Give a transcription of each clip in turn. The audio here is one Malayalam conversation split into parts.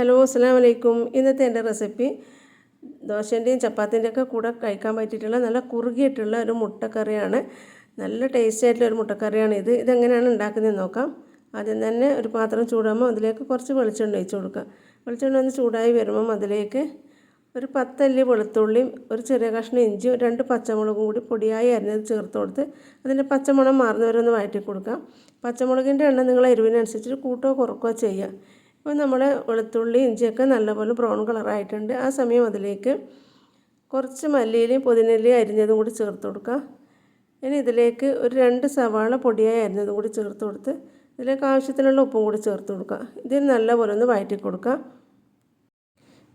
ഹലോ അസ്സാം വലൈക്കും ഇന്നത്തെ എന്റെ റെസിപ്പി ദോശന്റെയും ചപ്പാത്തിന്റെയും ഒക്കെ കൂടെ കഴിക്കാൻ പറ്റിയിട്ടുള്ള നല്ല കുറുകിയിട്ടുള്ള ഒരു മുട്ടക്കറിയാണ്. നല്ല ടേസ്റ്റി ആയിട്ടുള്ള ഒരു മുട്ടക്കറിയാണ് ഇത്. ഇതെങ്ങനെയാണ് ഉണ്ടാക്കുന്നതെന്ന് നോക്കാം. ആദ്യം തന്നെ ഒരു പാത്രം ചൂടാകുമ്പോൾ അതിലേക്ക് കുറച്ച് വെളിച്ചെണ്ണ ഒഴിച്ച് കൊടുക്കുക. വെളിച്ചെണ്ണ ഒന്ന് ചൂടായി വരുമ്പം അതിലേക്ക് ഒരു പത്തല്ലി വെളുത്തുള്ളിയും ഒരു ചെറിയ കഷ്ണം ഇഞ്ചിയും രണ്ട് പച്ചമുളകും കൂടി പൊടിയായി അരിഞ്ഞത് ചേർത്ത് കൊടുത്ത് അതിന്റെ പച്ചമുളക് മാറുന്നവരൊന്ന് വഴറ്റി കൊടുക്കാം. പച്ചമുളകിന്റെ എണ്ണം നിങ്ങൾ എരിവിനനുസരിച്ച് കൂട്ടോ കുറക്കുകയോ ചെയ്യുക. ഇപ്പോൾ നമ്മൾ വെളുത്തുള്ളി ഇഞ്ചിയൊക്കെ നല്ലപോലെ ബ്രൗൺ കളറായിട്ടുണ്ട്. ആ സമയം അതിലേക്ക് കുറച്ച് മല്ലിയിലയും പുതിനയിലയും അരിഞ്ഞതും കൂടി ചേർത്ത് കൊടുക്കുക ഇനി ഇതിലേക്ക് ഒരു രണ്ട് സവാള പൊടിയായി അരിഞ്ഞതും കൂടി ചേർത്ത് കൊടുത്ത് ഇതിലേക്ക് ആവശ്യത്തിനുള്ള ഉപ്പും കൂടി ചേർത്ത് കൊടുക്കുക ഇതിന് നല്ലപോലെ ഒന്ന് വഴറ്റി കൊടുക്കുക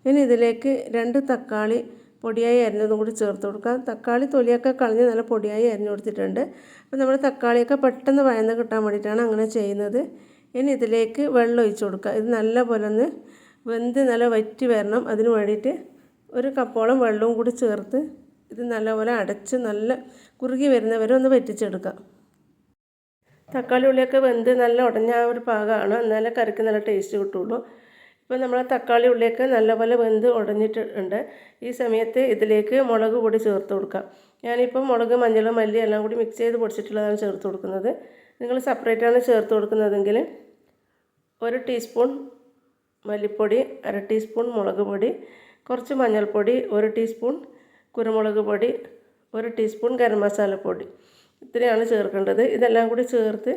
ഇനി ഇതിലേക്ക് രണ്ട് തക്കാളി പൊടിയായി അരിഞ്ഞതും കൂടി ചേർത്ത് കൊടുക്കുക തക്കാളി തൊലിയൊക്കെ കളഞ്ഞ് നല്ല പൊടിയായി അരിഞ്ഞു കൊടുത്തിട്ടുണ്ട്. അപ്പോൾ നമ്മൾ തക്കാളിയൊക്കെ പെട്ടെന്ന് വഴന്ന് കിട്ടാൻ വേണ്ടിയിട്ടാണ് അങ്ങനെ ചെയ്യുന്നത്. ഇനി ഇതിലേക്ക് വെള്ളം ഒഴിച്ച് കൊടുക്കുക. ഇത് നല്ല പോലെ ഒന്ന് വെന്ത് നല്ല വറ്റി വരണം. അതിന് വേണ്ടിയിട്ട് ഒരു കപ്പോളം വെള്ളവും കൂടി ചേർത്ത് ഇത് നല്ലപോലെ അടച്ച് നല്ല കുറുകി വരുന്നവരെ ഒന്ന് വറ്റിച്ചെടുക്കാം തക്കാളി ഉള്ളിയൊക്കെ വെന്ത് നല്ല ഉടഞ്ഞ ഒരു പാകമാണ് എന്നാലേ കറിക്ക് നല്ല ടേസ്റ്റ് കിട്ടുള്ളൂ. ഇപ്പോൾ നമ്മൾ തക്കാളി ഉള്ളിയൊക്കെ നല്ലപോലെ വെന്ത് ഉടഞ്ഞിട്ടുണ്ട്. ഈ സമയത്ത് ഇതിലേക്ക് മുളക് കൂടി ചേർത്ത് കൊടുക്കാം ഞാനിപ്പോൾ മുളക് മഞ്ഞൾ മല്ലി എല്ലാം കൂടി മിക്സ് ചെയ്ത് പൊടിച്ചിട്ടുള്ളതാണ് ചേർത്ത് കൊടുക്കുന്നത്. നിങ്ങൾ സെപ്പറേറ്റാണ് ചേർത്ത് കൊടുക്കുന്നതെങ്കിൽ ഒരു ടീസ്പൂൺ മല്ലിപ്പൊടി അര ടീസ്പൂൺ മുളക് പൊടി കുറച്ച് മഞ്ഞൾപ്പൊടി ഒരു ടീസ്പൂൺ കുരുമുളക് പൊടി ഒരു ടീസ്പൂൺ ഗരം മസാലപ്പൊടി ഇത്രയാണ് ചേർക്കേണ്ടത്. ഇതെല്ലാം കൂടി ചേർത്ത്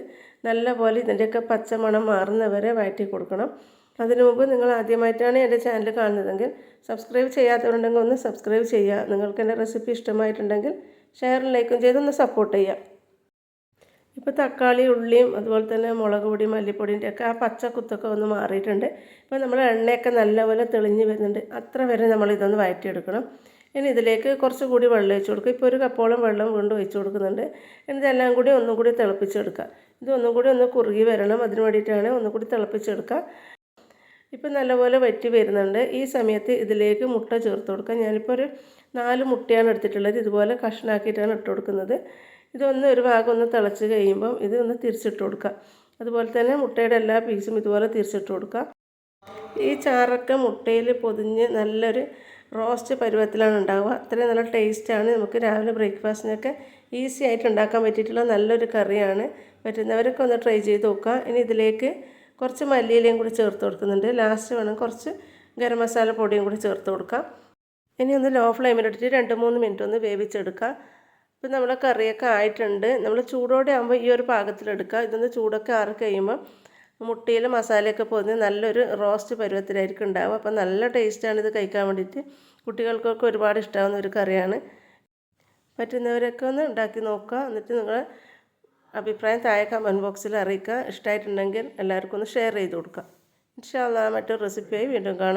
നല്ലപോലെ ഇതിന്റെയൊക്കെ പച്ചമണം മാറുന്നവരെ വഴറ്റി കൊടുക്കണം. അതിനു മുമ്പ് നിങ്ങൾ ആദ്യമായിട്ടാണ് എന്റെ ചാനൽ കാണുന്നതെങ്കിൽ സബ്സ്ക്രൈബ് ചെയ്യാത്തവരുണ്ടെങ്കിൽ ഒന്ന് സബ്സ്ക്രൈബ് ചെയ്യുക. നിങ്ങൾക്ക് എന്റെ റെസിപ്പി ഇഷ്ടമായിട്ടുണ്ടെങ്കിൽ ഷെയറും ലൈക്കും ചെയ്തൊന്ന് സപ്പോർട്ട് ചെയ്യുക. ഇപ്പോൾ തക്കാളി ഉള്ളിയും അതുപോലെ തന്നെ മുളക് പൊടി മല്ലിപ്പൊടിന്റെ ഒക്കെ ആ പച്ച കുത്തൊക്കെ ഒന്ന് മാറിയിട്ടുണ്ട്. ഇപ്പോൾ നമ്മൾ എണ്ണയൊക്കെ നല്ലപോലെ തെളിഞ്ഞ് വരുന്നുണ്ട്. അത്ര വരെ നമ്മൾ ഇതൊന്ന് വഴറ്റിയെടുക്കണം. ഇനി ഇതിലേക്ക് കുറച്ച് കൂടി വെള്ളം ഒഴിച്ച് കൊടുക്കുക. ഇപ്പോൾ ഒരു കപ്പോളം വെള്ളം വീണ്ടും ഒഴിച്ച് കൊടുക്കുന്നുണ്ട്. ഇതെല്ലാം കൂടി ഒന്നും കൂടി തിളപ്പിച്ചെടുക്കുക. ഇത് ഒന്നും കൂടി ഒന്ന് കുറുകി വരണം. അതിന് വേണ്ടിയിട്ടാണ് ഒന്നും കൂടി തിളപ്പിച്ചെടുക്കുക. ഇപ്പം നല്ലപോലെ വറ്റി വരുന്നുണ്ട്. ഈ സമയത്ത് ഇതിലേക്ക് മുട്ട ചേർത്ത് കൊടുക്കുക ഞാനിപ്പോൾ ഒരു നാല് മുട്ടയാണ് എടുത്തിട്ടുള്ളത്. ഇതുപോലെ കഷ്ണാക്കിയിട്ടാണ് ഇട്ട് കൊടുക്കുന്നത്. ഇതൊന്ന് ഒരു ഭാഗം ഒന്ന് തിളച്ച് കഴിയുമ്പം ഇത് ഒന്ന് തിരിച്ചിട്ട് കൊടുക്കുക അതുപോലെ തന്നെ മുട്ടയുടെ എല്ലാ പീസും ഇതുപോലെ തിരിച്ചിട്ട് കൊടുക്കുക ഈ ചാറൊക്കെ മുട്ടയിൽ പൊതിഞ്ഞ് നല്ലൊരു റോസ്റ്റ് പരുവത്തിലാണ് ഉണ്ടാവുക. അത്രയും നല്ല ടേസ്റ്റാണ് നമുക്ക് രാവിലെ ബ്രേക്ക്ഫാസ്റ്റിനൊക്കെ ഈസി ആയിട്ട് ഉണ്ടാക്കാൻ പറ്റിയിട്ടുള്ള നല്ലൊരു കറിയാണ്. പറ്റുന്നവരൊക്കെ ഒന്ന് ട്രൈ ചെയ്ത് നോക്കുക. ഇനി ഇതിലേക്ക് കുറച്ച് മല്ലിയിലയും കൂടി ചേർത്ത് കൊടുക്കുന്നുണ്ട്. ലാസ്റ്റ് വേണം കുറച്ച് ഗരം മസാല പൊടിയും കൂടി ചേർത്ത് കൊടുക്കാം. ഇനി ഒന്ന് ലോ ഫ്ലെയിമിലിട്ടിട്ട് രണ്ട് മൂന്ന് മിനിറ്റ് ഒന്ന് വേവിച്ചെടുക്കുക ഇപ്പം നമ്മുടെ കറിയൊക്കെ ആയിട്ടുണ്ട്. നമ്മൾ ചൂടോടെ ആകുമ്പോൾ ഈ ഒരു പാകത്തിലെടുക്കുക ഇതൊന്ന് ചൂടൊക്കെ ആറി കഴിയുമ്പോൾ മുട്ടയിൽ മസാലയൊക്കെ പോകുന്നത് നല്ലൊരു റോസ്റ്റ് പരുവത്തിലായിരിക്കും ഉണ്ടാവുക. അപ്പം നല്ല ടേസ്റ്റാണ് ഇത് കഴിക്കാൻ വേണ്ടിയിട്ട്. കുട്ടികൾക്കൊക്കെ ഒരുപാട് ഇഷ്ടമാകുന്ന ഒരു കറിയാണ്. പറ്റുന്നവരൊക്കെ ഒന്ന് ഉണ്ടാക്കി നോക്കുക. എന്നിട്ട് നിങ്ങൾ അഭിപ്രായം താഴെ കമന്റ് ബോക്സിൽ അറിയിക്കുക. ഇഷ്ടമായിട്ടുണ്ടെങ്കിൽ എല്ലാവർക്കും ഒന്ന് ഷെയർ ചെയ്ത് കൊടുക്കുക. ഇൻഷാല്ല മറ്റൊരു റെസിപ്പിയായി വീണ്ടും കാണാം.